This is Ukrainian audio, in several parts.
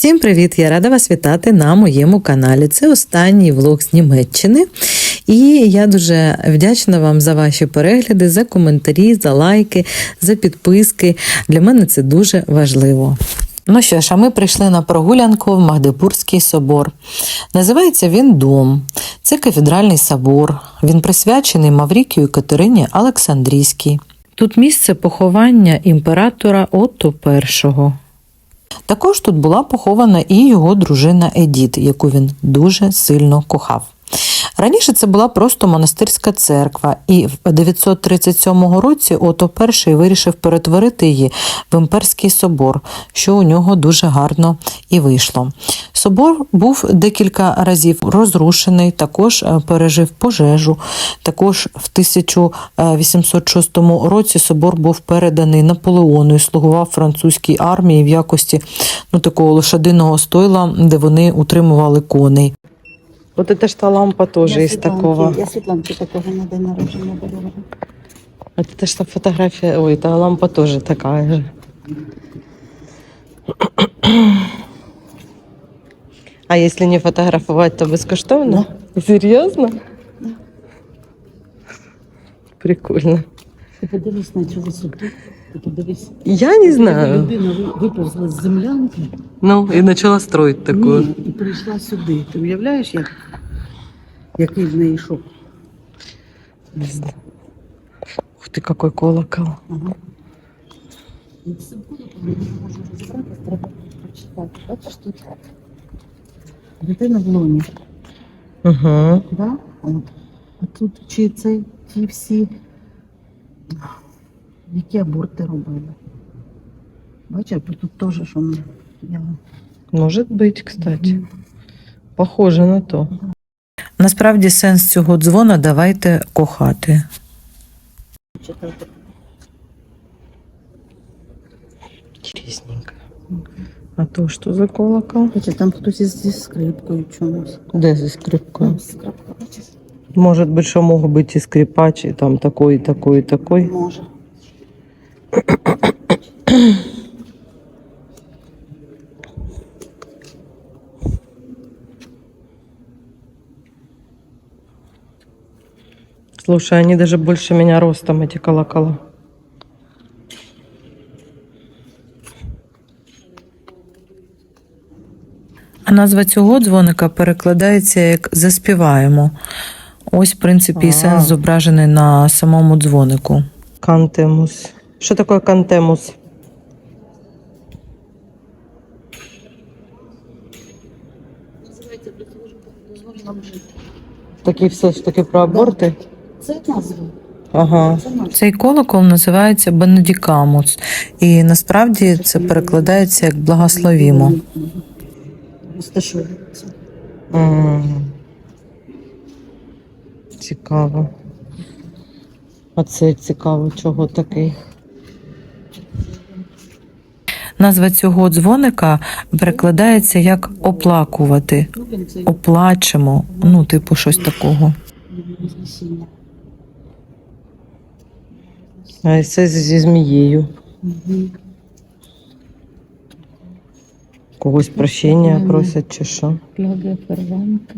Всім привіт! Я рада вас вітати на моєму каналі. Це останній влог з Німеччини. І я дуже вдячна вам за ваші перегляди, за коментарі, за лайки, за підписки. Для мене це дуже важливо. Ну що ж, а ми прийшли на прогулянку в Магдебурзький собор. Називається він Дом. Це кафедральний собор. Він присвячений Маврікію Катерині Олександрійській. Тут місце поховання імператора Отто І. Також тут була похована і його дружина Едіт, яку він дуже сильно кохав. Раніше це була просто монастирська церква, і в 937 році Ото І вирішив перетворити її в імперський собор, що у нього дуже гарно і вийшло. Собор був декілька разів розрушений, також е, пережив пожежу. Також в 1806 році собор був переданий Наполеону і слугував французькій армії в якості ну, такого лошадиного стойла, де вони утримували коней. Вот это ж та лампа тоже Я из Світланки- такого. Я Світланки такого на день народження дарувала. Вот это ж та фотография, ой, та лампа тоже такая же. А если не фотографовать, то безкоштовно? Серьезно? Да. Прикольно. Ти подивись на цю висоту. Ти подивись. Я не знаю. Людина ви- виповзла з землянки Ну, и начала строить такую. ні, і прийшла сюди. Ти уявляєш, як, який в неї шок? Ух ты, какой колокол. Ага. І. Бачиш тут? Дитина в лоні. Угу. Да? От. А тут чи це ті всі, які аборти робили? Бачиш, тут теж що Может быть, кстати. Похоже на то. Насправді сенс цього дзвона давайте кохати. читаю. Интересненько. А то що за колокол? Бачиш, там хтось із зі скрипкою чомусь. Де зі скрипкою? Может быть, що мог бути і скрипач, і там такой, і такой, і такой. Може. Слушай, они даже больше меня ростом, эти колокола. А назва цього дзвоника перекладається як заспіваємо. Ось, в принципі, і сенс зображений на самому дзвонику. Кантемус. Що таке кантемус? Такі все ж таки про аборти? Це назва. Ага. Це назва. Цей колокол називається Бенедікамус, і насправді це перекладається як благословімо. Розташовується. Цікаво. А це цікаво, чого такий. Назва цього дзвоника перекладається як оплакувати, оплачемо, ну, типу, щось такого. А це зі змією. Мгм. Когось прощення просять чи що. Плага ферванка.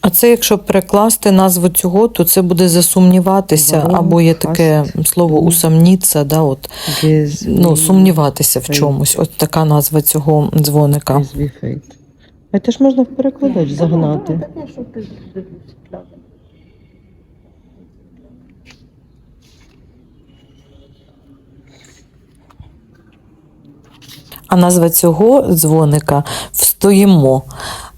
А це якщо перекласти назву цього, то це буде засумніватися, Ворон, або є таке слово усамніться, да, от, ну, сумніватися в чомусь. От така назва цього дзвоника. А це ж можна в перекладач загнати. Таке, що ти. А назва цього дзвоника встоїмо.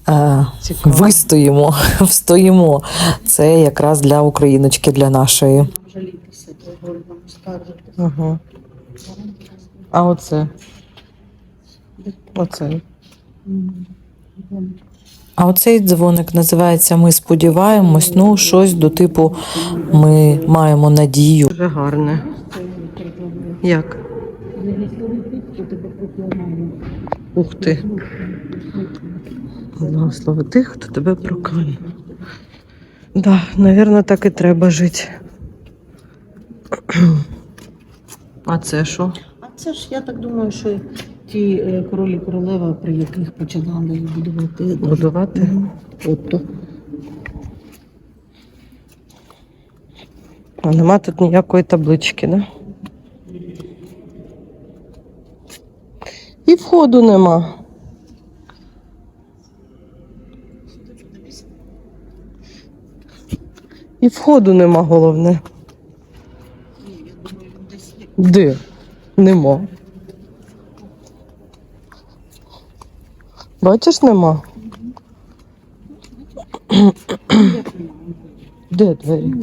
Е, Цікаво. вистоїмо, встоїмо. Це якраз для україночки, для нашої. Жалітися, дозволено скаржитися. Ага. А оце? Оце. Мгм. А оцей дзвоник називається Ми сподіваємось. Ну, щось до типу Ми маємо надію. Дуже гарне. Як? Ух ти. Благослови тих, хто тебе прокляне. Да, навірно, так і треба жити. А це що? А це ж я так думаю, що ті е, королі королева, при яких починали будувати. Будувати? Мгм. От. А нема тут ніякої таблички, да? І входу нема. І входу нема головне. Де? Нема. Бачиш, нема? Де двері?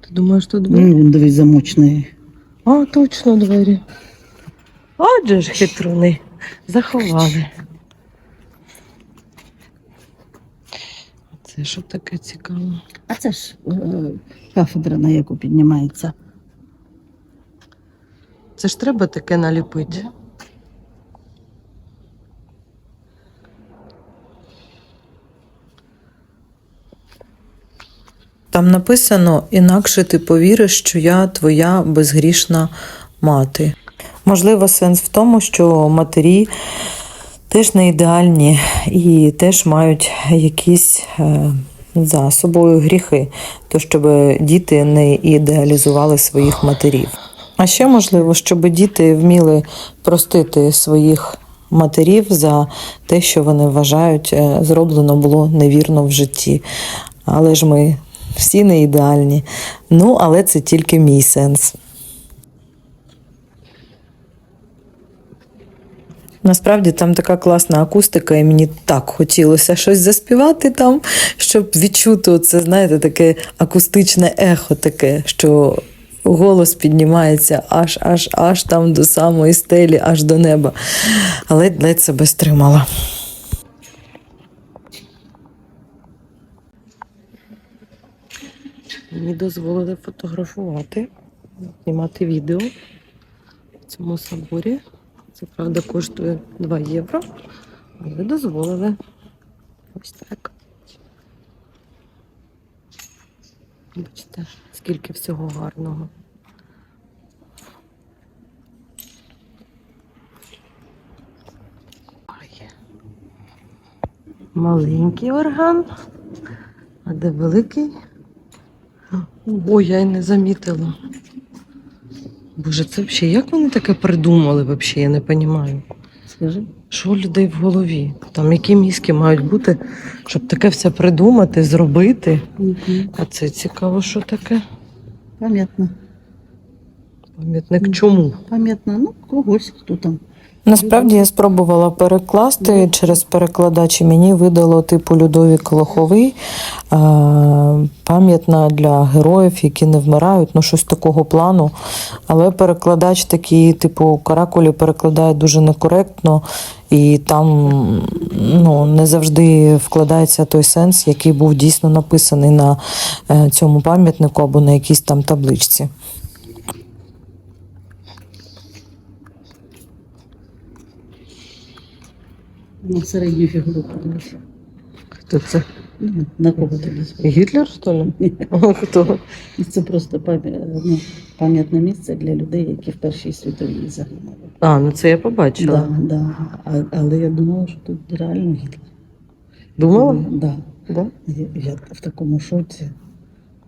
Ти думаєш, тут двері? Ну, він дивись замочний. А, точно двері. Отже ж хитруни. Заховали. Це що таке цікаво? А це ж е, кафедра, на яку піднімається. Це ж треба таке наліпити. Там написано: інакше ти повіриш, що я твоя безгрішна мати. Можливо, сенс в тому, що матері теж не ідеальні і теж мають якісь е, за собою гріхи, то щоб діти не ідеалізували своїх матерів. А ще можливо, щоб діти вміли простити своїх матерів за те, що вони вважають, е, зроблено було невірно в житті. Але ж ми всі не ідеальні. Ну, але це тільки мій сенс. Насправді там така класна акустика, і мені так хотілося щось заспівати там, щоб відчути це, знаєте, таке акустичне ехо, таке, що голос піднімається аж аж аж там до самої стелі, аж до неба. Але ледь себе стримала. Мені дозволили фотографувати, знімати відео в цьому соборі. Це правда коштує 2 євро, але дозволили. Ось так. Бачите, скільки всього гарного. Маленький орган. А де великий? Ой, я й не замітила. Боже, це взагалі, як вони таке придумали, взагалі, я не розумію. Скажи. Що у людей в голові? Там які мізки мають бути, щоб таке все придумати, зробити. А це цікаво, що таке? Пам'ятно. Пам'ятник чому? Пам'ятно, ну когось, хто там. Насправді я спробувала перекласти через перекладач, і мені видало типу Людовік Лоховий, е, пам'ятна для героїв, які не вмирають, ну щось такого плану. Але перекладач такий, типу, каракулі перекладає дуже некоректно, і там ну, не завжди вкладається той сенс, який був дійсно написаний на е, цьому пам'ятнику або на якійсь там табличці. На середню фігуру подивився. Хто це? Ну, на кого схоже? Гітлер, що ли? А Хто? Це просто ну, пам'ятне місце для людей, які в Першій світовій загинули. А, ну це я побачила. Да, да. А, але я думала, що тут реально Гітлер. Думала? Да. Да? Я, я в такому шоці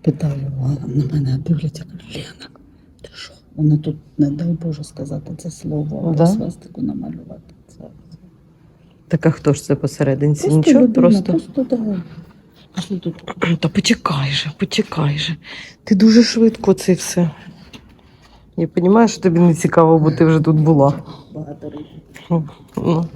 питаю, а на мене дивляться, кажуть, Лена, ти що? Вони тут, не дай Боже сказати це слово, або Да? свастику намалювати. Так а хто ж це посерединці? просто Нічого, людина, просто. просто да. Та почекай же, почекай же. Ти дуже швидко це все. Я розумію, що тобі не цікаво, бо ти вже тут була. багато років. Ну.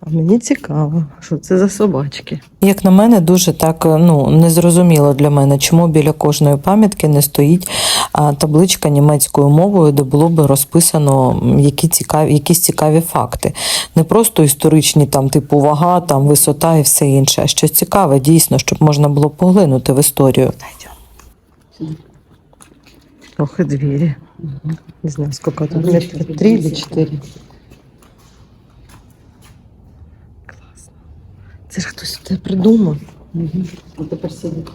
А мені цікаво, що це за собачки. Як на мене, дуже так ну незрозуміло для мене, чому біля кожної пам'ятки не стоїть а, табличка німецькою мовою, де було би розписано які цікаві, якісь цікаві факти. Не просто історичні, там, типу вага, там висота і все інше, а щось цікаве, дійсно, щоб можна було поглинути в історію. Ох, і двері. Не знаю, скільки тут метрів. Три чи чотири. Це ж хтось це придумав. Угу. А тепер сидить.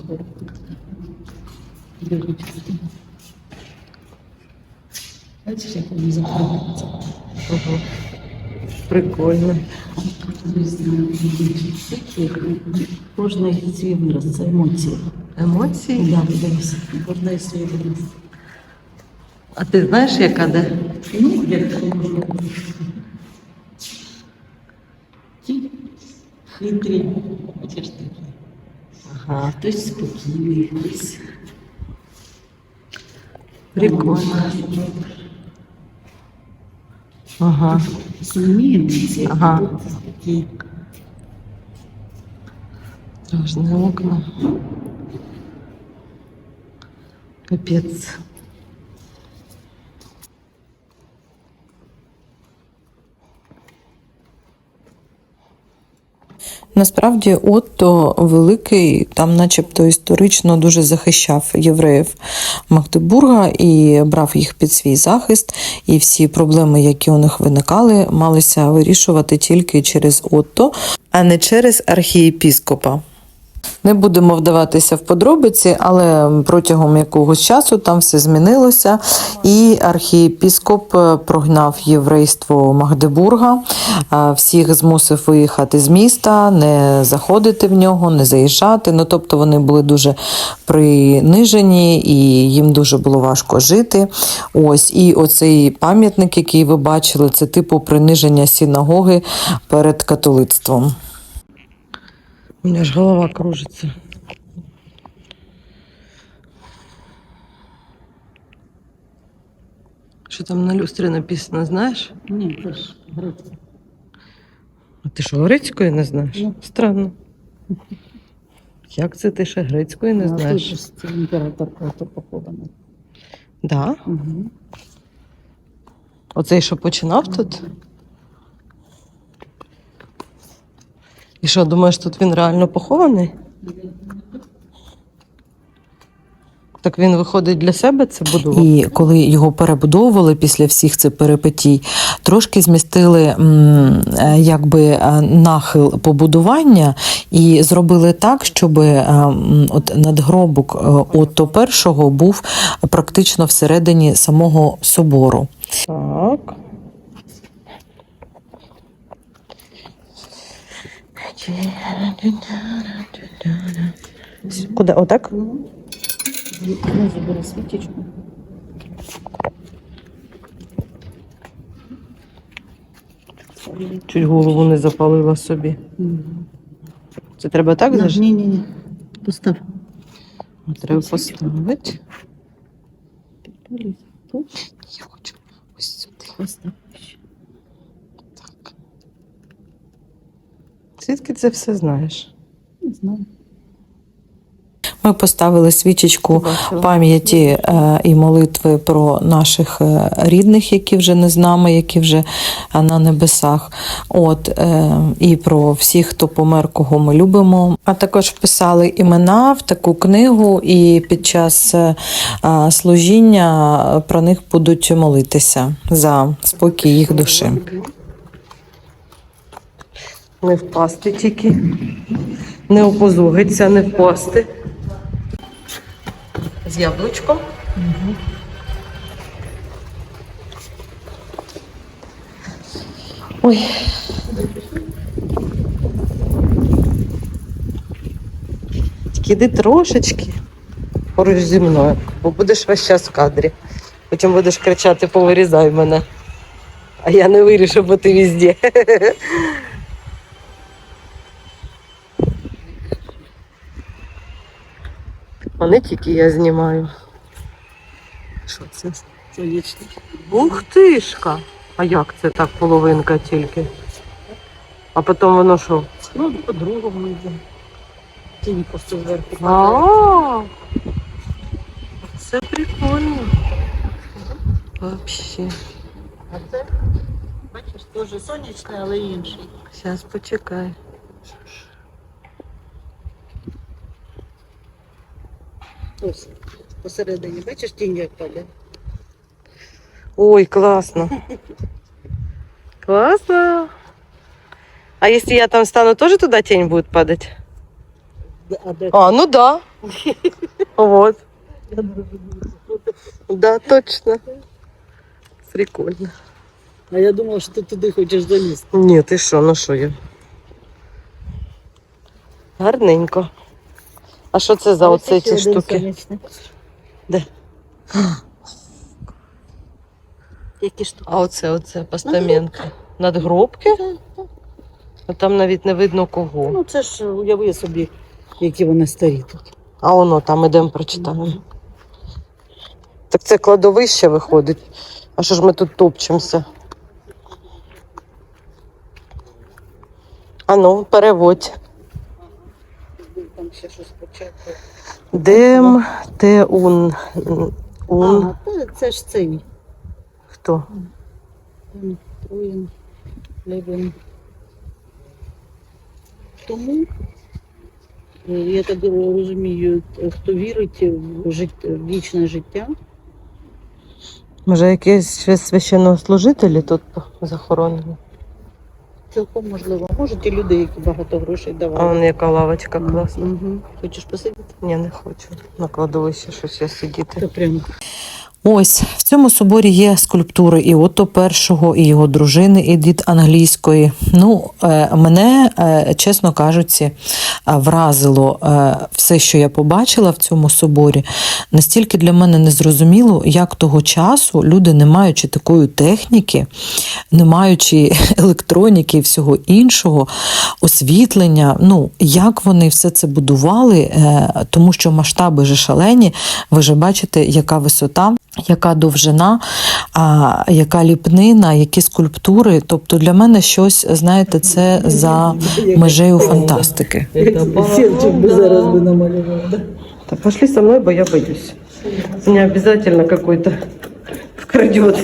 Бачиш, як вони закриваються. Угу. Прикольно. Кожна із свій вираз, це емоції. Емоції? Да, дивись, кожна із свій вираз. А ти знаєш, яка де? Ну, як Ті хитрі, бачиш такі. Ага. Хтось спокійний, хтось. Прикольно. Ага. Сумні емоції, Ага. тут такі. Страшне окна. Капець. Насправді, Отто Великий там, начебто, історично дуже захищав євреїв Магдебурга і брав їх під свій захист. І всі проблеми, які у них виникали, малися вирішувати тільки через Отто, а не через архієпіскопа. Не будемо вдаватися в подробиці, але протягом якогось часу там все змінилося, і архієпіскоп е, прогнав єврейство Магдебурга, всіх змусив виїхати з міста, не заходити в нього, не заїжджати. Ну тобто вони були дуже принижені, і їм дуже було важко жити. Ось і оцей пам'ятник, який ви бачили, це типу приниження синагоги перед католицтвом. У мене ж голова кружиться. Що там на люстрі написано, знаєш? Ні, це ж грецька. А ти що, грецької не знаєш? Ну. Странно. Як це ти ще грецької не знаєш? Тут ж це імператор просто походами. Да? Угу. Оцей, що починав тут? І що, думаєш, тут він реально похований? Так він виходить для себе це будував? І коли його перебудовували після всіх цих перипетій, трошки змістили е, якби е, нахил побудування і зробили так, щоб е, от надгробок Отто першого був практично всередині самого собору. Так. Куди? Отак? Ну, забери світічку. Чуть голову не запалила собі. Це треба так зажати? Ні, ні, ні. Постав. Треба поставити. Я хочу ось сюди. постав. Звідки це все знаєш? Не знаю. Ми поставили свічечку пам'яті е, і молитви про наших е, рідних, які вже не з нами, які вже е, на небесах. От е, і про всіх, хто помер, кого ми любимо. А також вписали імена в таку книгу, і під час е, е, служіння про них будуть молитися за спокій їх душі. Не впасти тільки. Не опозугиться, не впасти. З яблучком. Ой. Тільки йди трошечки поруч зі мною, бо будеш весь час в кадрі. Потім будеш кричати, повирізай мене. А я не вирішу, бо ти везде. А не тільки я знімаю. Що це? Сонячний. Ух тишка! А як це так половинка тільки? А потім воно що? Ну, по-другому йде. Тіні просто зверху. А, це прикольно. Вообще. А це, бачиш, теж сонячний, але інший. Зараз почекай. Ось посередині, бачиш, тінь як падає. Ой, класно. Классно. А если я там стану, тоже туда тень будет падать? А де А, ну да. Вот. Да, точно. Прикольно. А я думала, що ти туди хочеш залізти. Ні, ти що, ну що я? Гарненько. А що це за оце ці штуки? Де? Які штуки? А оце, оце постаменти. Надгробки? А там навіть не видно кого. Ну це ж уяви собі, які вони старі тут. А воно там ідемо прочитаємо. Так це кладовище виходить. А що ж ми тут топчемося? Ану, переводь. Там ще щось. Дем те ун. Ун. А, це, ж цей. Хто? Тому, е, я так розумію, хто вірить в, жит... в вічне життя, Може, якісь свя- священнослужителі тут захоронені? Цілком можливо. Можуть і люди, які багато грошей А вон яка лавочка класна. Угу. Хочеш посидіти? Ні, не хочу. На кладовищі щось я сидіти. Це прямо. Ось в цьому соборі є скульптури і Отто першого, і його дружини Едіт англійської. Ну, е, мене, е, чесно кажучи, е, вразило все, що я побачила в цьому соборі. Настільки для мене незрозуміло, як того часу люди, не маючи такої техніки, не маючи електроніки і всього іншого, освітлення, ну як вони все це будували, тому що масштаби же шалені. Ви ж бачите, яка висота, яка довжина, а, яка ліпнина, які скульптури. Тобто для мене щось, знаєте, це за межею фантастики. Сілчик би зараз би намалював. Так пошли со мной, бо я боюсь. Меня обязательно какой-то вкрадет.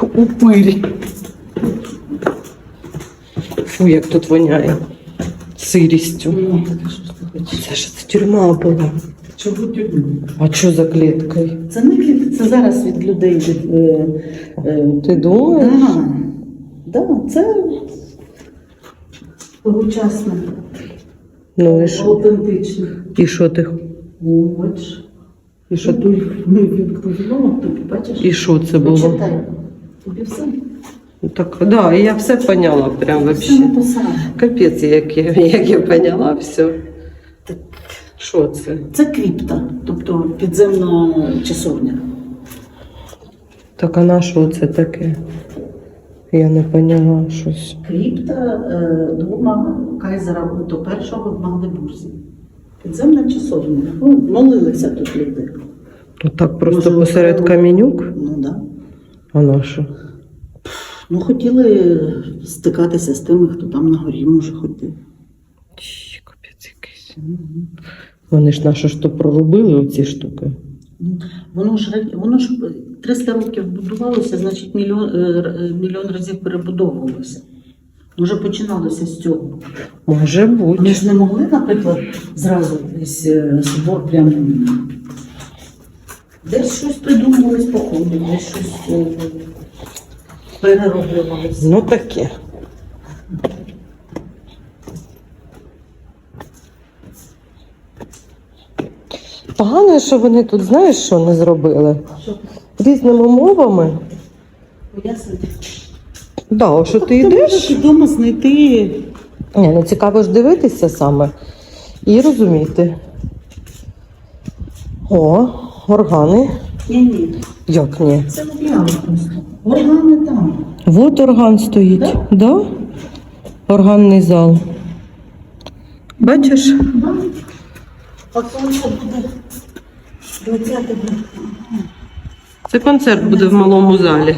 Упырь. Фу, як тут воняє. Сирістю. Це ж це тюрма була. Чого тюрму? А що за кліткою? Це не кліт, це зараз від людей. Від, е, е, Ти думаєш? Да, да, це тогочасне, Ну і що? аутентичне. І що ти? О, бачиш. І що, Що ми відповімо, тобі бачиш? і що це було? Почитай. Тобі все, Ну, Так, да, і я все поняла прям все вообще. написано. Капець, як я, як я поняла все. Так. Що це? Це крипта, тобто підземна часовня. Так а на що це таке? Я не поняла щось. Крипта е, дома кайзера Уто І в Магдебурзі. Підземна часовня. Ну, молилися тут люди. Отак просто Може, посеред окремо? камінюк? Ну да. А на що? Ну, хотіли стикатися з тими, хто там на горі може ходити. Вони ж на що прорубили оці штуки? Ну, Воно ж воно ж 300 років будувалося, значить мільйон, е, е, мільйон разів перебудовувалося. Може, починалося з цього. Може бути. Вони ж не могли, наприклад, зразу десь е, собор прямо. Десь щось придумувалось по ходу, десь щось е. Ну таке. Погано, що вони тут, знаєш, що не зробили? Що Різними мовами. пояснити? Да, що ти Ти йдеш? можеш вдома знайти Ні, ну цікаво ж дивитися саме і розуміти. О, органи. Ні, ні. Як ні? Це не п'яно просто. Органи там. Вот орган стоїть, Да? да? Органний зал. Бачиш? А Потім буде 20 Це концерт буде в малому залі.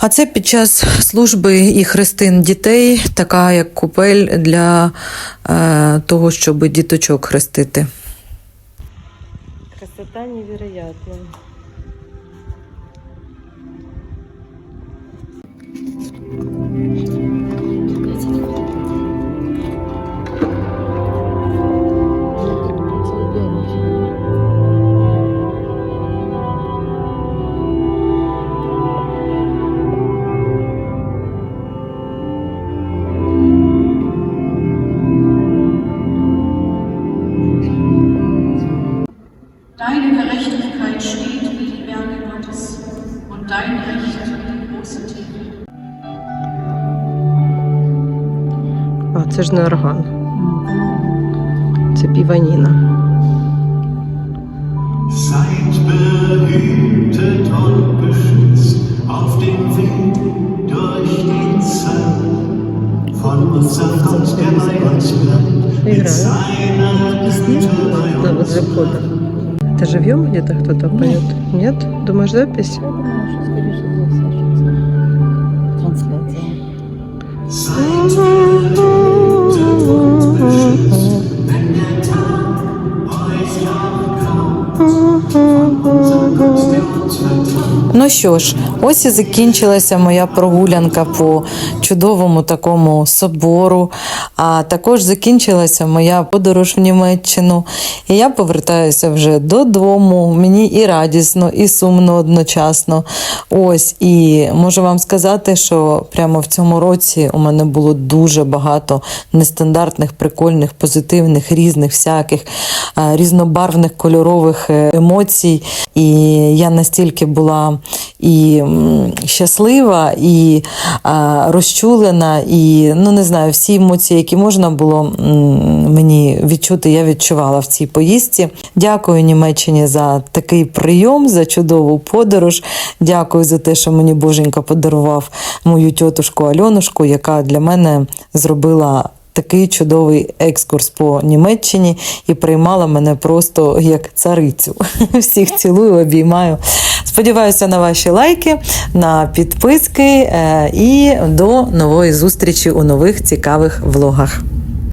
А це під час служби і хрестин дітей, така як купель для е, того, щоб діточок хрестити. Красота невероятна. Це ж не орган. Це піваніна. Seid behütet und beschützt auf dem Weg durch die Zeit von unserem Gott, der bei uns bleibt, mit seiner Güte bei Да, uns. возле входа. Это живьем где-то кто-то поет? Нет? Думаешь, запись? Трансляція. Ну що ж, ось і закінчилася моя прогулянка по чудовому такому собору. А також закінчилася моя подорож в Німеччину. І я повертаюся вже додому. Мені і радісно, і сумно одночасно. Ось, і можу вам сказати, що прямо в цьому році у мене було дуже багато нестандартних, прикольних, позитивних, різних, всяких е, різнобарвних кольорових е, емоцій. І я настільки була і щаслива, і а, розчулена, і ну не знаю, всі емоції, які можна було мені відчути, я відчувала в цій поїздці. Дякую Німеччині за такий прийом, за чудову подорож. Дякую за те, що мені Боженька подарував мою тьотушку Альонушку, яка для мене зробила. Такий чудовий екскурс по Німеччині і приймала мене просто як царицю. Всіх цілую, обіймаю. Сподіваюся на ваші лайки, на підписки е, і до нової зустрічі у нових цікавих влогах.